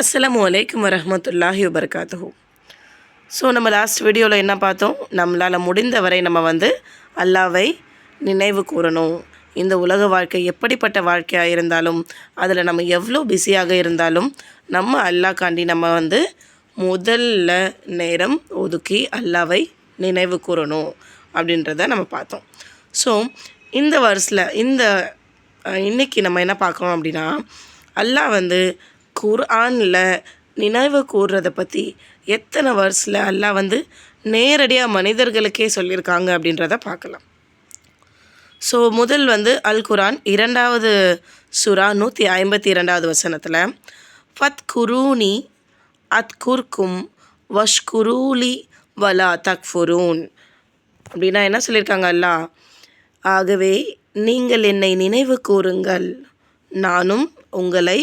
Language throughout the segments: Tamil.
அஸ்லாம் அலைக்கும் வரமத்துல்லாஹி வபர்காத்து ஸோ நம்ம லாஸ்ட் வீடியோவில் என்ன பார்த்தோம்? நம்மளால் முடிந்தவரை நம்ம வந்து அல்லாவை நினைவு கூறணும். இந்த உலக வாழ்க்கை எப்படிப்பட்ட வாழ்க்கையாக இருந்தாலும் அதில் நம்ம எவ்வளோ பிஸியாக இருந்தாலும் நம்ம அல்லாக்காண்டி நம்ம வந்து முதல்ல நேரம் ஒதுக்கி அல்லாவை நினைவு கூறணும் அப்படின்றத நம்ம பார்த்தோம். ஸோ இந்த வருஷத்தில் இந்த இன்றைக்கி இன்னைக்கு நம்ம என்ன பார்க்குறோம் அப்படின்னா அல்லாஹ் வந்து குர்ஆனில் நினைவு கூர்றதை பற்றி எத்தனை வருஷத்தில் அல்லாஹ் வந்து நேரடியாக மனிதர்களுக்கே சொல்லியிருக்காங்க அப்படின்றத பார்க்கலாம். ஸோ முதல் வந்து அல் குரான் இரண்டாவது சுறா நூற்றி ஐம்பத்தி இரண்டாவது வசனத்தில் ஃபத் குரூனி அத் குர்கும் வஷ்குரூலி வலா தக்ஃபுரூன். அப்படின்னா என்ன சொல்லியிருக்காங்க அல்லா ஆகவே நீங்கள் என்னை நினைவு கூறுங்கள் நானும் உங்களை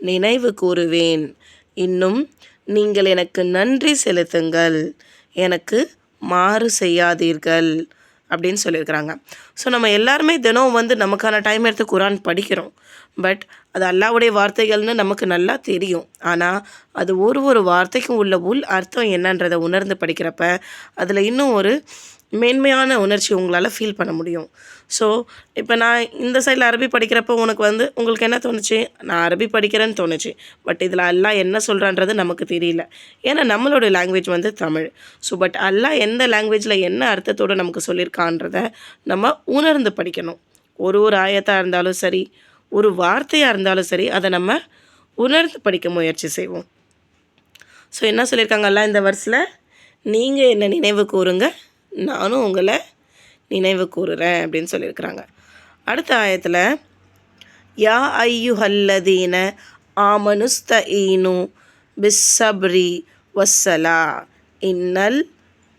நினைவு கூறுவேன். இன்னும் நீங்கள் எனக்கு நன்றி செலுத்துங்கள். எனக்கு மாறு செய்யாதீர்கள் அப்படின்னு சொல்லியிருக்கிறாங்க. ஸோ நம்ம எல்லாருமே தினம் வந்து நமக்கான டைம் எடுத்து குரான் படிக்கிறோம். பட் அது அல்லாவுடைய வார்த்தைகள்னு நமக்கு நல்லா தெரியும். ஆனால் அது ஒரு ஒரு வார்த்தைக்கும் உள்ள உள் அர்த்தம் என்னன்றதை உணர்ந்து படிக்கிறப்ப அதில் இன்னும் ஒரு மேன்மையான உணர்ச்சி உங்களால் ஃபீல் பண்ண முடியும். ஸோ இப்போ நான் இந்த சைடில் அரபி படிக்கிறப்போ உனக்கு வந்து உங்களுக்கு என்ன தோணுச்சு? நான் அரபி படிக்கிறேன்னு தோணுச்சு. பட் இதில் அல்லாஹ் என்ன சொல்கிறான்றது நமக்கு தெரியல. ஏன்னா நம்மளோட லாங்குவேஜ் வந்து தமிழ். ஸோ பட் அல்லா எந்த லாங்குவேஜில் என்ன அர்த்தத்தோடு நமக்கு சொல்லியிருக்கான்றத நம்ம உணர்ந்து படிக்கணும். ஒரு ஒரு ஆயத்தாக இருந்தாலும் சரி ஒரு வார்த்தையாக இருந்தாலும் சரி அதை நம்ம உணர்ந்து படிக்க முயற்சி செய்வோம். ஸோ என்ன சொல்லியிருக்காங்க இந்த வருஷத்தில் நீங்கள் என்ன நினைவு கூறுங்க நானும் உங்களை நினைவு கூறுறேன் அப்படின்னு சொல்லியிருக்கிறாங்க. அடுத்த ஆயத்தில் யா ஐயுஹல்லதீன ஆமனுஸ்த ஈனு பிஸ்ஸப்ரி வஸ்ஸலா இன்னல்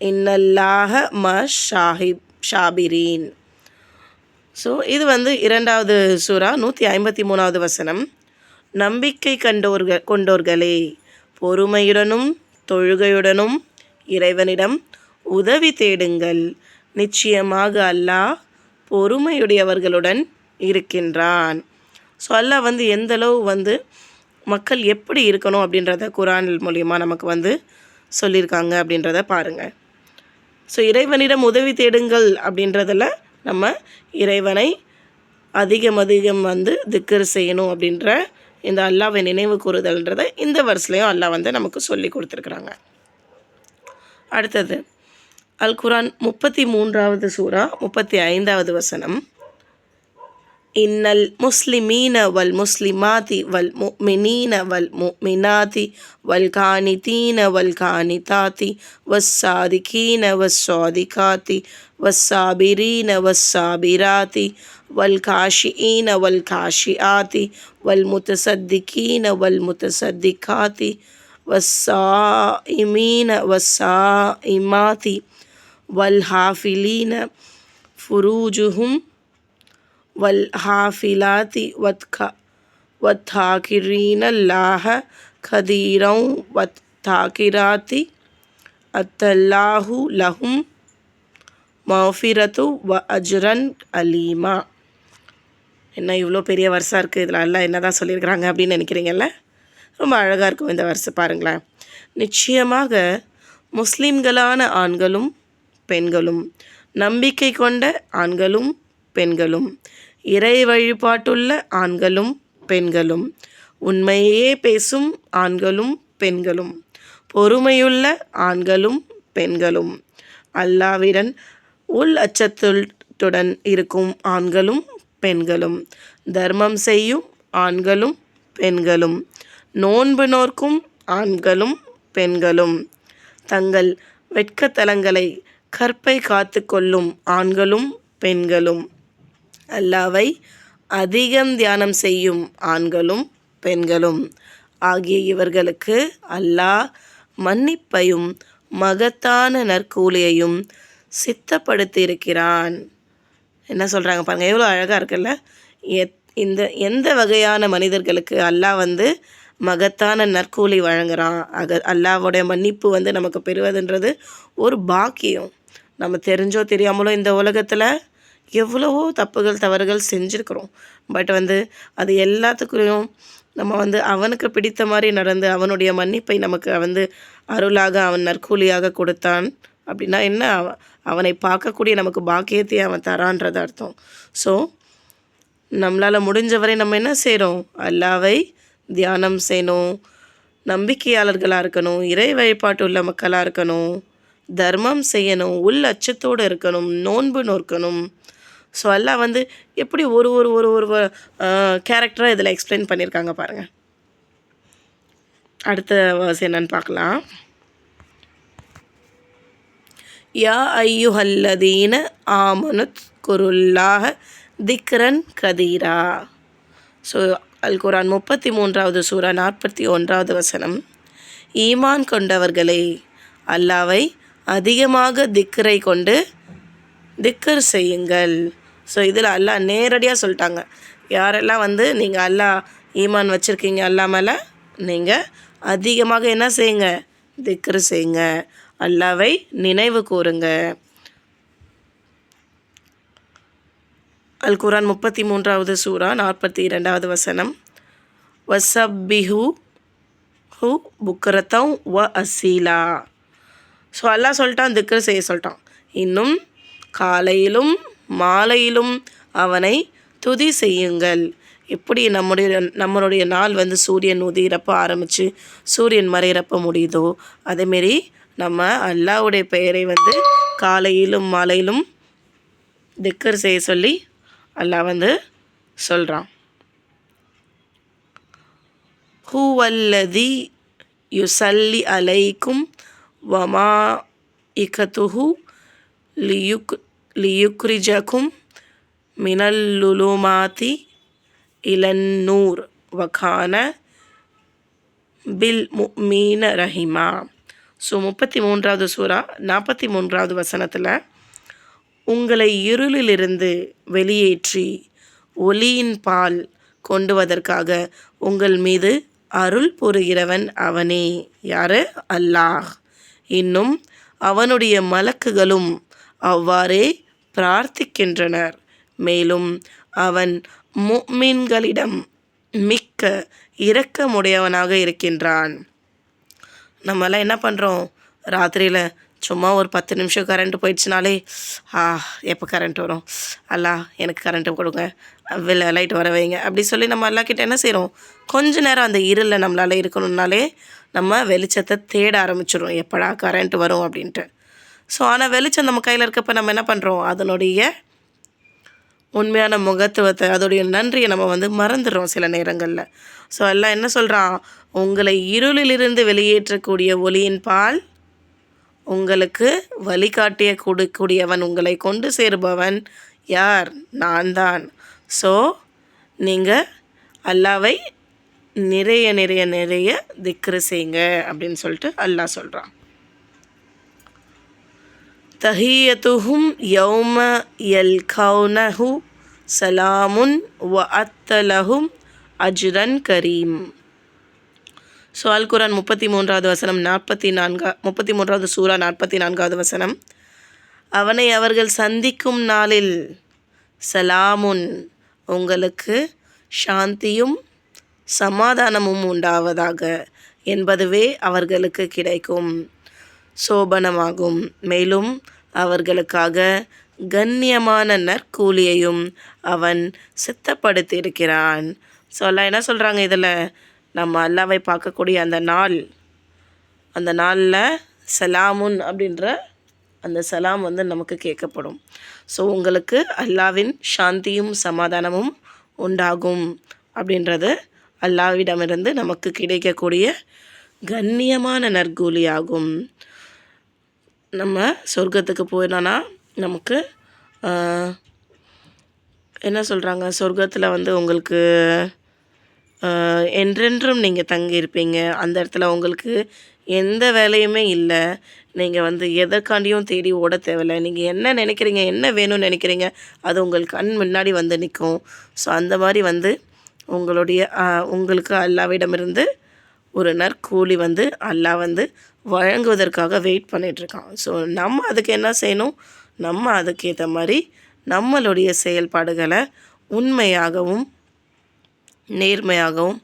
இன்னல்லாஹ ம ஷாஹிப் ஷாபிரீன். ஸோ இது வந்து இரண்டாவது சூறா நூற்றி ஐம்பத்தி மூணாவது வசனம். நம்பிக்கை கண்டோர்கள் கொண்டோர்களே பொறுமையுடனும் தொழுகையுடனும் இறைவனிடம் உதவி தேடுங்கள். நிச்சயமாக அல்லாஹ் பொறுமையுடையவர்களுடன் இருக்கின்றான். ஸோ அல்லாஹ் வந்து எந்தளவு வந்து மக்கள் எப்படி இருக்கணும் அப்படின்றத குரான் மூலியமாக நமக்கு வந்து சொல்லியிருக்காங்க அப்படின்றத பாருங்கள் ஸோ இறைவனிடம் உதவி தேடுங்கள் அப்படின்றதில் நம்ம இறைவனை அதிகம் அதிகம் வந்து திக்கர் செய்யணும் அப்படின்ற இந்த அல்லாவை நினைவு கூறுதல்ன்றதை இந்த வருஷத்துலையும் அல்லாஹ் வந்து நமக்கு சொல்லி கொடுத்துருக்குறாங்க. அடுத்தது அல் குரான் முப்பத்தி மூன்றாவது சூறா முப்பத்தி ஐந்தாவது வசனம். إن المسلمين والمسلمات والمؤمنين والمؤمنات والقانتين والقانتات والصادقين والصادقات والصابرين والصابرات والكاشئين والكاشئات والمتصدقين والمتصدقات والصائمين والصائمات والحافلين فروجهم வல் ஹாஃபிலாதி வத்கா வத்தாக்கிரீனல்லாஹ கதீரம் வத் தாக்கிராத்தி அத்தல்லாஹு லஹும் மஃபிரத்து வ அஜ்ரன் அலீமா என்ன இவ்வளோ பெரிய வருஷம் இருக்குது இதில் எல்லாம் என்ன தான் சொல்லியிருக்கிறாங்க அப்படின்னு நினைக்கிறீங்கல்ல? ரொம்ப அழகாக இருக்கும் இந்த வருஷம் பாருங்களேன். நிச்சயமாக முஸ்லீம்களான ஆண்களும் பெண்களும் நம்பிக்கை கொண்ட ஆண்களும் பெண்களும் இறை வழிபாட்டுள்ள ஆண்களும் பெண்களும் உண்மையே பேசும் ஆண்களும் பெண்களும் பொறுமையுள்ள ஆண்களும் பெண்களும். அல்லாவிடன் உள் அச்சத்துடன் இருக்கும் ஆண்களும் பெண்களும் தர்மம் செய்யும் ஆண்களும் பெண்களும் நோன்பு நோர்க்கும் ஆண்களும் பெண்களும். தங்கள் வெட்கத்தலங்களை கற்பை காத்து கொள்ளும் ஆண்களும் பெண்களும். அல்லாவை அதிகம் தியானம் செய்யும் ஆண்களும் பெண்களும். ஆகிய இவர்களுக்கு அல்லாஹ் மன்னிப்பையும் மகத்தான நற்கூலியையும் சித்தப்படுத்தியிருக்கிறான். என்ன சொல்கிறாங்க பாருங்கள் எவ்வளோ அழகாக இருக்குல்ல? எத் இந்த எந்த வகையான மனிதர்களுக்கு அல்லாஹ் வந்து மகத்தான நற்கூலி வழங்குகிறான் அக அல்லாவோடைய மன்னிப்பு வந்து நமக்கு பெறுவதுன்றது ஒரு பாக்கியம். நம்ம தெரிஞ்சோ தெரியாமலோ இந்த உலகத்தில் எவ்வளவோ தப்புகள் தவறுகள் செஞ்சுருக்குறோம். பட் வந்து அது எல்லாத்துக்குள்ளேயும் நம்ம வந்து அவனுக்கு பிடித்த மாதிரி நடந்து அவனுடைய மன்னிப்பை நமக்கு வந்து அருளாக அவன் நற்கூலியாக கொடுத்தான் அப்படின்னா என்ன? அவ- அவனை பார்க்கக்கூடிய நமக்கு பாக்கியத்தை அவன் தரான்றது அர்த்தம். ஸோ நம்மளால் முடிஞ்சவரை நம்ம என்ன செய்கிறோம் அல்லாவை தியானம் செய்யணும். நம்பிக்கையாளர்களாக இருக்கணும். இறை வழிபாட்டு உள்ள மக்களாக இருக்கணும். தர்மம் செய்யணும். உள் அச்சத்தோடு இருக்கணும். நோன்பு நோக்கணும் ஸோ எல்லாம் வந்து எப்படி ஒரு ஒரு ஒரு ஒரு கேரக்டராக இதில் எக்ஸ்பிளைன் பண்ணியிருக்காங்க பாருங்கள் அடுத்த verse என்னன்னு பார்க்கலாம். யா ஐயுஹல்லதீன ஆமனுத் குருல்லாஹ திக்ரன் கதீரா. ஸோ அல் குரான் முப்பத்தி மூன்றாவது சூரா நாற்பத்தி ஒன்றாவது வசனம். ஈமான் கொண்டவர்களே அல்லாவை அதிகமாக திக்கரை கொண்டு திக்கர் செய்யுங்கள். ஸோ இதில் அல்லாஹ் நேரடியாக சொல்லிட்டாங்க. யாரெல்லாம் வந்து நீங்கள் அல்லாஹ் ஈமான் வச்சுருக்கீங்க அல்லா மேலே நீங்கள் அதிகமாக என்ன செய்யுங்க? திக்ரு செய்யுங்க. அல்லாவை நினைவு கூறுங்க. அல் குரான் முப்பத்தி மூன்றாவது சூரா நாற்பத்தி இரண்டாவது வசனம். வசப்பிஹு ஹு புக்கரத்தம் வ அசீலா ஸோ அல்லாஹ் சொல்லிட்டான் திக்ரு செய்ய சொல்லிட்டான். இன்னும் காலையிலும் மாலையிலும் அவனை துதி செய்யுங்கள். எப்படி நம்முடைய நம்மளுடைய நாள் வந்து சூரியன் உதிகிறப்ப ஆரம்பித்து சூரியன் மறையிறப்ப முடியுதோ அதேமாரி நம்ம அல்லாவுடைய பெயரை வந்து காலையிலும் மாலையிலும் திக்கர் செய்ய சொல்லி அல்லாஹ் வந்து சொல்கிறான் ஹூவல்லதி யுசல்லி அலைக்கும் வமா இகத்துஹு லியுக் லியுக்ரிஜக்கும் மினல்லுலுமாதி இலன்னூர் வகான பில் மீன ரஹிமா ஸோ முப்பத்தி மூன்றாவது சூறா நாற்பத்தி மூன்றாவது வசனத்தில் உங்களை இருளிலிருந்து வெளியேற்றி ஒளியின் பால் கொண்டுவதற்காக உங்கள் மீது அருள் புரிகிறவன் அவனே யாரு அல்லாஹ் இன்னும் அவனுடைய மலக்குகளும் அவ்வாறே பிரார்த்திக்கின்றனர். மேலும் அவன் முக்மின்களிடம் மிக்க இரக்கமுடையவனாக இருக்கின்றான். நம்மெல்லாம் என்ன பண்ணுறோம் ராத்திரியில் சும்மா ஒரு பத்து நிமிஷம் கரண்ட் போயிடுச்சுனாலே ஆ எப்போ கரண்ட் வரும்? அல்லா எனக்கு கரண்ட்டு கொடுங்க. வெளில லைட் வர வைங்க. அப்படி சொல்லி நம்ம எல்லாக்கிட்ட என்ன செய்கிறோம் கொஞ்ச நேரம் அந்த இருளில் நம்மளால் இருக்கணும்னாலே நம்ம வெளிச்சத்தை தேட ஆரம்பிச்சிடும் எப்படா கரண்ட் வரும் அப்படின்ட்டு. ஸோ ஆனால் வெளிச்சம் நம்ம கையில் இருக்கப்ப நம்ம என்ன பண்ணுறோம் அதனுடைய உண்மையான முகத்துவத்தை அதோடைய நன்றியை நம்ம வந்து மறந்துடுறோம் சில நேரங்களில். ஸோ எல்லாம் என்ன சொல்கிறான் உங்களை இருளிலிருந்து வெளியேற்றக்கூடிய ஒளியின் பால் உங்களுக்கு வழிகாட்டிய கொடுக்கூடியவன் உங்களை கொண்டு சேருபவன் யார்? நான் தான். ஸோ நீங்கள் அல்லாவை நிறைய நிறைய நிறைய திக்ரு செய்யுங்க அப்படின்னு சொல்லிட்டு அல்லாஹ் சொல்கிறான் தஹியத்துஹும் யௌம எல் கௌனஹு சலாமுன் வ அத்தலஹும் அஜ்ரன் கரீம். ஸோ அல் குரான் முப்பத்தி மூன்றாவது வசனம் நாற்பத்தி நான்கா முப்பத்தி மூன்றாவது சூரா நாற்பத்தி நான்காவது வசனம். அவனை அவர்கள் சந்திக்கும் நாளில் சலாமுன் உங்களுக்கு சாந்தியும் சமாதானமும் உண்டாவதாக என்பதுவே அவர்களுக்கு கிடைக்கும். சோபனமாகும். மேலும் அவர்களுக்காக கண்ணியமான நற்கூலியையும் அவன் சித்தப்படுத்தியிருக்கிறான். ஸோ எல்லாம் என்ன சொல்கிறாங்க இதில்? நம்ம அல்லாவை பார்க்கக்கூடிய அந்த நாள் அந்த நாளில் சலாமுன் அப்படின்ற அந்த சலாம் வந்து நமக்கு கேட்கப்படும். ஸோ உங்களுக்கு அல்லாவின் சாந்தியும் சமாதானமும் உண்டாகும் அப்படின்றது அல்லாவிடமிருந்து நமக்கு கிடைக்கக்கூடிய கண்ணியமான நற்கூலியாகும். நம்ம சொர்க்கத்துக்கு போயிடோன்னா நமக்கு என்ன சொல்கிறாங்க சொர்க்கத்தில் வந்து உங்களுக்கு என்றென்றும் நீங்கள் தங்கியிருப்பீங்க. அந்த இடத்துல உங்களுக்கு எந்த வேலையுமே இல்லை. நீங்கள் வந்து எதற்காண்டியும் தேடி ஓட தேவையில்லை. நீங்கள் என்ன நினைக்கிறீங்க என்ன வேணும்னு நினைக்கிறீங்க அது உங்கள் கண் முன்னாடி வந்து நிற்கும். ஸோ அந்த மாதிரி வந்து உங்களுடைய உங்களுக்கு அல்லாவிடமிருந்து ஒரு நற்கூலி வந்து அல்லாஹ் வந்து வழங்குவதற்காக வெயிட் பண்ணிகிட்ருக்கான் ஸோ நம்ம அதுக்கு என்ன செய்யணும்? நம்ம அதுக்கேற்ற மாதிரி நம்மளுடைய செயல்பாடுகளை உண்மையாகவும் நேர்மையாகவும்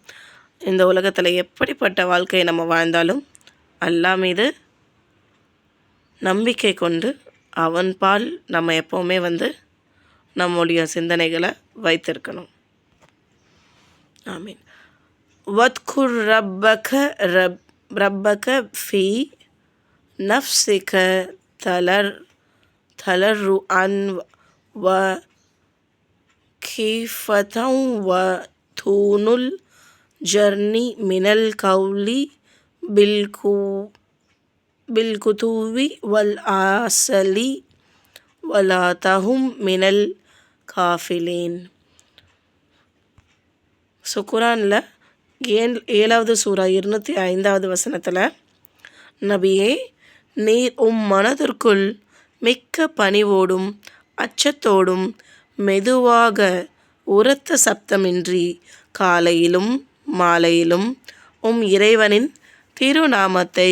இந்த உலகத்தில் எப்படிப்பட்ட வாழ்க்கையை நம்ம வாழ்ந்தாலும் அல்லா மீது நம்பிக்கை கொண்டு அவன் பால் நம்ம எப்போவுமே வந்து நம்முடைய சிந்தனைகளை வைத்திருக்கணும். ஆமீன். வத்குர் ரப்பக ரப் ரப்பக ஃபி நஃப்சிக தலர் தலரு அன் வ கீஃபதம் வ தூனுல் ஜர்னி மினல் கவுலி பில்கு பில்குதூவி வல் ஆசலி வலாத்தஹும் மினல் காஃபிலேன் ஸோ குரானில் ஏன் ஏழாவது சூறா இருநூற்றி ஐந்தாவது வசனத்தில் நபியே நீர் உம் மனதிற்குள் மிக்க பணிவோடும் அச்சத்தோடும் மெதுவாக உரத்த சப்தமின்றி காலையிலும் மாலையிலும் உம் இறைவனின் திருநாமத்தை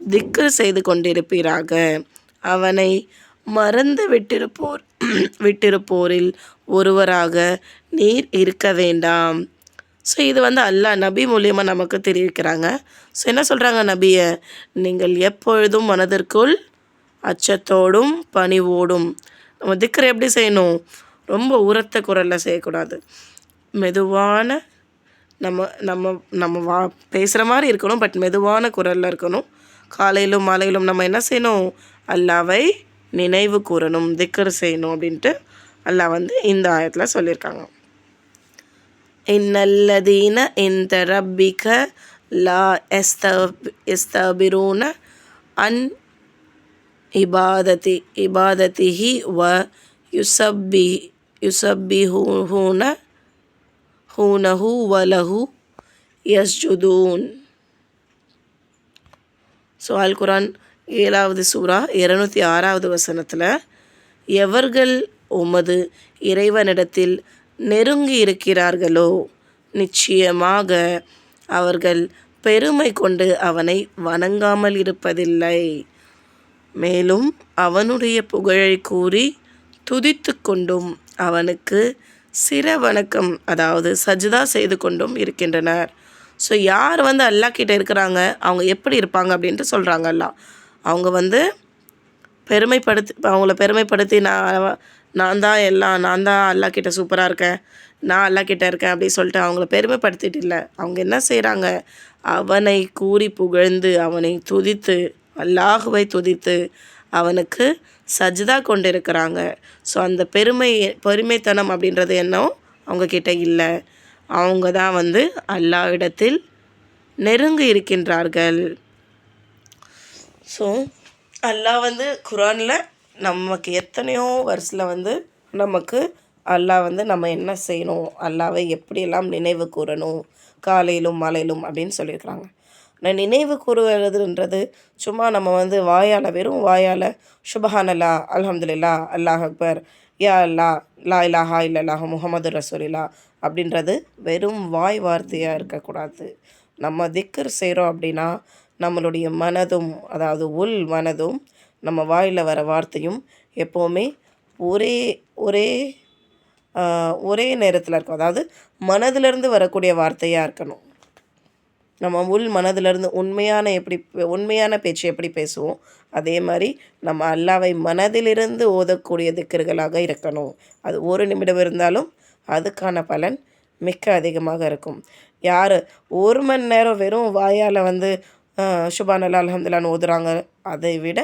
திக்கு செய்து கொண்டிருப்பீராக. அவனை மறந்து விட்டிருப்போர் விட்டிருப்போரில் ஒருவராக நீர் இருக்க வேண்டாம். ஸோ இது வந்து அல்லா நபி மூலியமாக நமக்கு தெரிவிக்கிறாங்க. ஸோ என்ன சொல்கிறாங்க நபியை? நீங்கள் எப்பொழுதும் மனதிற்குள் அச்சத்தோடும் பணிவோடும் நம்ம திக்கரை எப்படி செய்யணும்? ரொம்ப உரத்த குரலில் செய்யக்கூடாது. மெதுவான நம்ம நம்ம நம்ம வா பேசுகிற மாதிரி இருக்கணும் பட் மெதுவான குரலில் இருக்கணும். காலையிலும் மாலையிலும் நம்ம என்ன செய்யணும்? அல்லாவை நினைவு கூறணும் திக்கர் செய்யணும் அப்படின்ட்டு அல்லாஹ் வந்து இந்த ஆயத்தில் சொல்லியிருக்காங்க. இன்னல்லதீன இந்த ரப்பிக லா எஸ்தப் எஸ்தபிரூன அன் இபாததி இபாததிஹி வ யுசப்பி யுசப்பிஹூன ஹூனஹு வலஹு யஸ்ஜுதூன். ஸோ அல் குரான் ஏழாவது சூறா இருநூற்றி ஆறாவது வசனத்தில் எவர்கள் உமது இறைவனிடத்தில் நெருங்கி இருக்கிறார்களோ? நிச்சயமாக அவர்கள் பெருமை கொண்டு அவனை வணங்காமல் இருப்பதில்லை. மேலும் அவனுடைய புகழை கூறி துதித்து கொண்டும் அவனுக்கு சிற வணக்கம் அதாவது சஜிதா செய்து கொண்டும் இருக்கின்றனர். ஸோ யார் வந்து அல்லா கிட்டே இருக்கிறாங்க? அவங்க எப்படி இருப்பாங்க அப்படின்ட்டு சொல்கிறாங்க அல்லா அவங்க வந்து பெருமைப்படுத்தி அவங்கள பெருமைப்படுத்தி நான் நான் தான் எல்லாம் நான் தான் அல்லா கிட்ட சூப்பராக இருக்கேன் நான் அல்லா கிட்ட இருக்கேன் அப்படின்னு சொல்லிட்டு அவங்கள பெருமைப்படுத்திட்டு இல்லை. அவங்க என்ன செய்கிறாங்க அவனை கூறி புகழ்ந்து அவனை துதித்து அல்லாஹுவை துதித்து அவனுக்கு சஜிதா கொண்டு இருக்கிறாங்க ஸோ அந்த பெருமை பெருமைத்தனம் அப்படின்றது என்ன அவங்கக்கிட்ட இல்லை. அவங்க தான் வந்து அல்லாவிடத்தில் நெருங்கி இருக்கின்றார்கள். ஸோ அல்லாஹ் வந்து குரானில் நமக்கு எத்தனையோ வருஷத்தில் வந்து நமக்கு அல்லாஹ் வந்து நம்ம என்ன செய்யணும்? அல்லாவை எப்படியெல்லாம் நினைவு கூறணும்? காலையிலும் மாலையிலும் அப்படின்னு சொல்லியிருக்கிறாங்க. நான் நினைவு கூறுவதுன்றது சும்மா நம்ம வந்து வாயால் வெறும் வாயால் சுபஹானல்லா அலமதுல்லா அல்லாஹ் அக்பர் யா அல்லா லா இலாஹா இல்லல்லாஹ் முகமது ரசூலில்லா அப்படின்றது வெறும் வாய் வார்த்தையாக இருக்கக்கூடாது. நம்ம திக்கர் செய்கிறோம் அப்படின்னா நம்மளுடைய மனதும் அதாவது உள் மனதும் நம்ம வாயில் வர வார்த்தையும் எப்போவுமே ஒரே ஒரே ஒரே நேரத்தில் இருக்கும் அதாவது மனதிலிருந்து வரக்கூடிய வார்த்தையாக இருக்கணும். நம்ம உள் மனதிலிருந்து உண்மையான எப்படி உண்மையான பேச்சு எப்படி பேசுவோம் அதே மாதிரி நம்ம அல்லாவை மனதிலிருந்து ஓதக்கூடிய திக்கர்களாக இருக்கணும். அது ஒரு நிமிடம் இருந்தாலும் அதுக்கான பலன் மிக்க அதிகமாக இருக்கும். யார் ஒரு மணி நேரம் வெறும் வாயால் வந்து சுபானல்லா அலமதுல்லான்னு ஓதுறாங்க அதை விட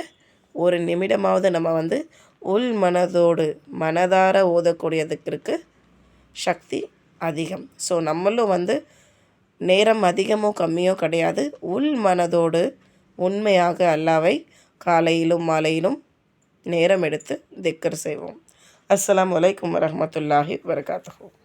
ஒரு நிமிடமாவது நம்ம வந்து உள் மனதோடு மனதார ஓதக்கூடியதுக்கு சக்தி அதிகம். ஸோ நம்மளும் வந்து நேரம் அதிகமோ கம்மியோ கிடையாது. உள் மனதோடு உண்மையாக அல்லாவை காலையிலும் மாலையிலும் நேரம் எடுத்து திக்கர் செய்வோம். அஸ்லாம் வலைக்கம் வரமத்துல்லாஹி வரகாத்தூ